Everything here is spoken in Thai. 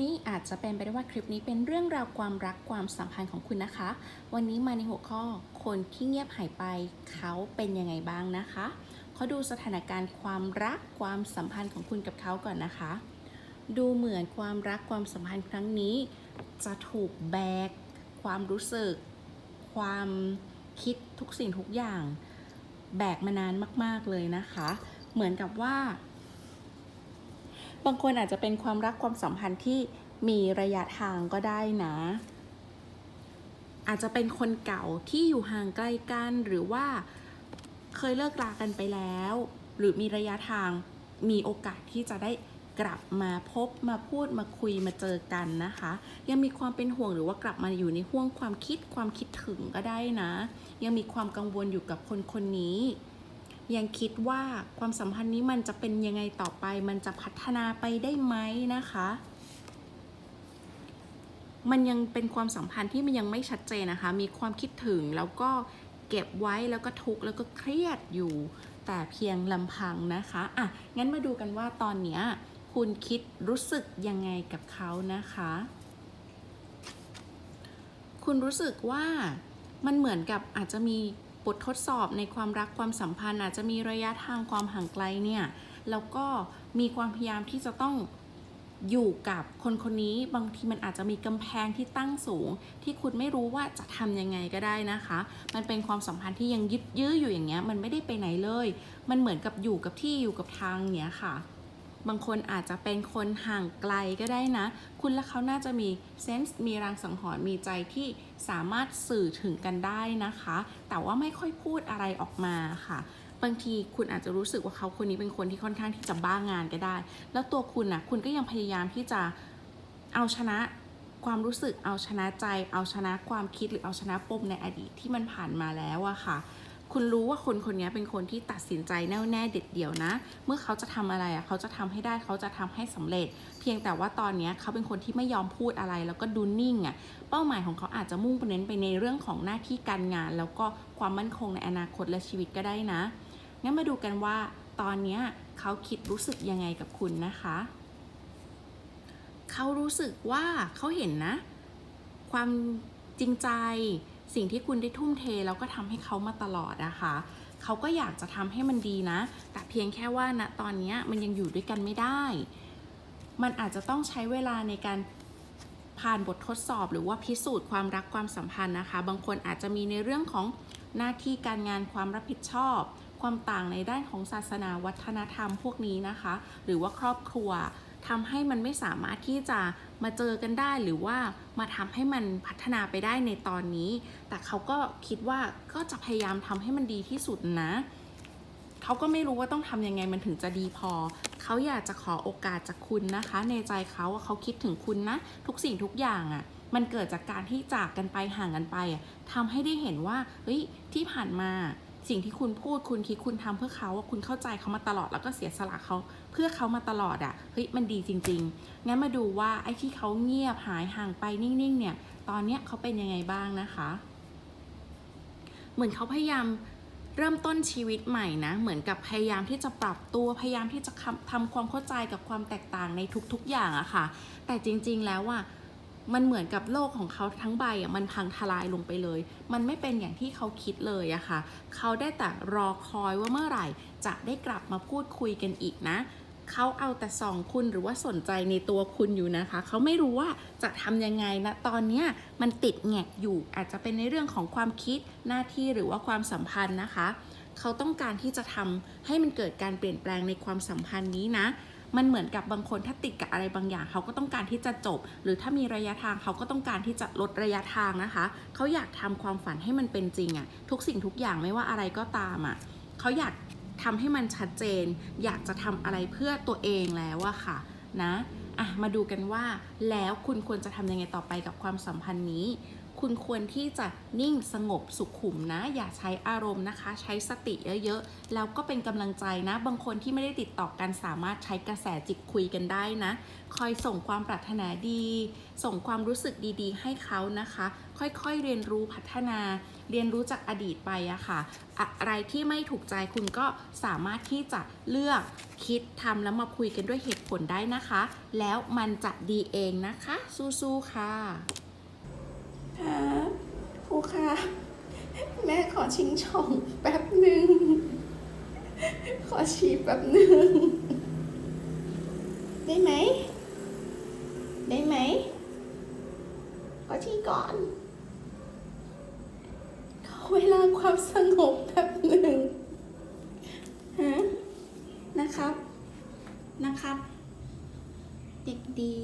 นี่อาจจะเป็นไปได้ว่าคลิปนี้เป็นเรื่องราวความรักความสัมพันธ์ของคุณนะคะ วันนี้มาในหัวข้อคนที่เงียบหายไปเขาเป็นยังไงบ้างนะคะขาดูสถานการณ์ความรักความสัมพันธ์ของคุณกับเขาก่อนนะคะ ดูเหมือนความรักความสัมพันธ์ครั้งนี้ จะถูกแบก ความรู้สึก ความคิดทุกสิ่งทุกอย่าง แบกมานานมาก ๆเลยนะคะ เหมือนกับว่า บางคนอาจจะเป็นความรักความสัมพันธ์ที่มีระยะทางก็ได้นะ อาจจะเป็นคนเก่าที่อยู่ห่างไกลกันหรือว่าเคยเลิกลากันไปแล้ว หรือมีระยะทางมีโอกาสที่จะได้กลับมาพบมาพูดมาคุยมาเจอกันนะคะ ยังมีความเป็นห่วงหรือว่ากลับมาอยู่ในห่วงความคิดความคิดถึงก็ได้นะ ยังมีความกังวลอยู่กับคนคนนี้ ยังคิดว่าความสัมพันธ์นี้มันจะเป็นยังไงต่อไป มันจะพัฒนาไปได้ไหมนะคะ มันยังเป็นความสัมพันธ์ที่มันยังไม่ชัดเจนนะคะ มีความคิดถึงแล้วก็เก็บไว้แล้วก็ทุกข์แล้วก็เครียดอยู่แต่เพียงลำพังนะคะอะงั้นมาดูกันว่าตอนเนี้ยคุณคิดรู้สึกยังไงกับเขานะคะ คุณรู้สึกว่ามันเหมือนกับอาจจะมี บททดสอบในความรักความสัมพันธ์อาจจะมีระยะทางความห่างไกลเนี่ยแล้วก็มีความพยายามที่จะต้องอยู่กับคนคนนี้บางทีมันอาจจะมีกำแพงที่ตั้งสูง ที่คุณไม่รู้ว่าจะทำยังไงก็ได้นะคะ มันเป็นความสัมพันธ์ที่ยังยึดยื้ออยู่อย่างเงี้ยมันไม่ได้ไปไหนเลย มันเหมือนกับอยู่กับที่อยู่กับทางเนี้ยค่ะ บางคนอาจจะเป็นคนห่างไกลก็ได้นะ คุณและเขาน่าจะมีเซนส์มีรางสังหรณ์มีใจที่สามารถสื่อถึงกันได้นะคะ แต่ว่าไม่ค่อยพูดอะไรออกมาค่ะ บางทีคุณอาจจะรู้สึกว่าเขาคนนี้เป็นคนที่ค่อนข้างที่จะบ้างานก็ได้ แล้วตัวคุณนะคุณก็ยังพยายามที่จะเอาชนะความรู้สึกเอาชนะใจ เอาชนะความคิดหรือเอาชนะปมในอดีตที่มันผ่านมาแล้วอะค่ะ คุณรู้ว่าคนคนนี้เป็นคนที่ตัดสินใจแน่วแน่เด็ดเดี่ยวนะ เมื่อเขาจะทำอะไรอะเขาจะทำให้ได้เขาจะทำให้สำเร็จ เพียงแต่ว่าตอนนี้เขาเป็นคนที่ไม่ยอมพูดอะไร แล้วก็ดูนิ่งอะเป้าหมายของเขาอาจจะมุ่งไปเน้นไปในเรื่องของหน้าที่การงาน แล้วก็ความมั่นคงในอนาคตและชีวิตก็ได้นะงั้นมาดูกันว่าตอนนี้เขาคิดรู้สึกยังไงกับคุณนะคะ เขารู้สึกว่าเขาเห็นนะ ความจริงใจ สิ่งที่คุณได้ทุ่มเทแล้วก็ทำให้เขามาตลอดนะคะเขาก็อยากจะทำให้มันดีนะ แต่เพียงแค่ว่าณตอนนี้มันยังอยู่ด้วยกันไม่ได้ มันอาจจะต้องใช้เวลาในการผ่านบททดสอบหรือว่าพิสูจน์ความรักความสัมพันธ์นะคะ บางคนอาจจะมีในเรื่องของหน้าที่การงานความรับผิดชอบ ความต่างในด้านของศาสนาวัฒนธรรมพวกนี้นะคะ หรือว่าครอบครัว ทำให้มันไม่สามารถที่จะมาเจอกันได้หรือว่ามาทำให้มันพัฒนาไปได้ในตอนนี้ แต่เขาก็คิดว่าก็จะพยายามทำให้มันดีที่สุดนะเขาก็ไม่รู้ว่าต้องทำยังไงมันถึงจะดีพอ เขาอยากจะขอโอกาสจากคุณนะคะ ในใจเขาว่าเขาคิดถึงคุณนะ ทุกสิ่งทุกอย่างอะ่ะ มันเกิดจากการที่จากกันไปห่างกันไปอะทำให้ได้เห็นว่าเฮ้ยที่ผ่านมา สิ่งที่คุณพูดคุณคิดคุณทำเพื่อเขาว่าคุณเข้าใจเขามาตลอดแล้วก็เสียสละเขาเพื่อเขามาตลอดอะ่ะเฮ้ยมันดีจริง ๆ งั้นมาดูว่าไอ้ที่เขาเงียบหายห่างไปนิ่งๆ เนี่ย ตอนเนี้ยเขาเป็นยังไงบ้างนะคะ เหมือนเขาพยายามเริ่มต้นชีวิตใหม่นะ เหมือนกับพยายามที่จะปรับตัว พยายามที่จะทำความเข้าใจกับความแตกต่างในทุกๆอย่างอะค่ะ แต่จริง ๆ แล้วอะ มันเหมือนกับโลกของเขาทั้งใบอะมันพังทลายลงไปเลย มันไม่เป็นอย่างที่เขาคิดเลยอะค่ะ เขาได้แต่รอคอยว่าเมื่อไหร่ จะได้กลับมาพูดคุยกันอีกนะ เขาเอาแต่ส่องคุณหรือว่าสนใจในตัวคุณอยู่นะคะ เขาไม่รู้ว่าจะทำยังไงนะตอนเนี้มันติดแงกอยู่อาจจะเป็นในเรื่องของความคิดหน้าที่หรือว่าความสัมพันธ์นะคะ เขาต้องการที่จะทำให้มันเกิดการเปลี่ยนแปลงในความสัมพันธ์นี้นะ มันเหมือนกับบางคนถ้าติดกับอะไรบางอย่าง เขาก็ต้องการที่จะจบ หรือถ้ามีระยะทางเขาก็ต้องการที่จะลดระยะทางนะคะ เขาอยากทำความฝันให้มันเป็นจริงอะทุกสิ่งทุกอย่างไม่ว่าอะไรก็ตามอะเขาอยากทำให้มันชัดเจน อยากจะทำอะไรเพื่อตัวเองแล้วอะค่ะนะอะมาดูกันว่าแล้วคุณควรจะทำยังไงต่อไปกับความสัมพันธ์นี้ คุณควรที่จะนิ่งสงบสุขุมนะ อย่าใช้อารมณ์นะคะ ใช้สติเยอะๆ แล้วก็เป็นกำลังใจนะ บางคนที่ไม่ได้ติดต่อกันสามารถใช้กระแสจิตคุยกันได้นะ คอยส่งความปรารถนาดี ส่งความรู้สึกดีๆ ให้เขานะคะ ค่อยๆเรียนรู้พัฒนา เรียนรู้จากอดีตไปอะค่ะ อะไรที่ไม่ถูกใจคุณก็สามารถที่จะเลือกคิดทำแล้วมาคุยกันด้วยเหตุผลได้นะคะ แล้วมันจะดีเองนะคะ สู้ๆค่ะ ค่ะแม่ขอชิงช่องแป๊บหนึ่ง ขอฉีแป๊บหนึ่ง ได้ไหม ได้ไหม ขอที่ก่อน ขอเวลาความสงบแป๊บหนึ่งฮะนะครับ นะครับ เด็กดี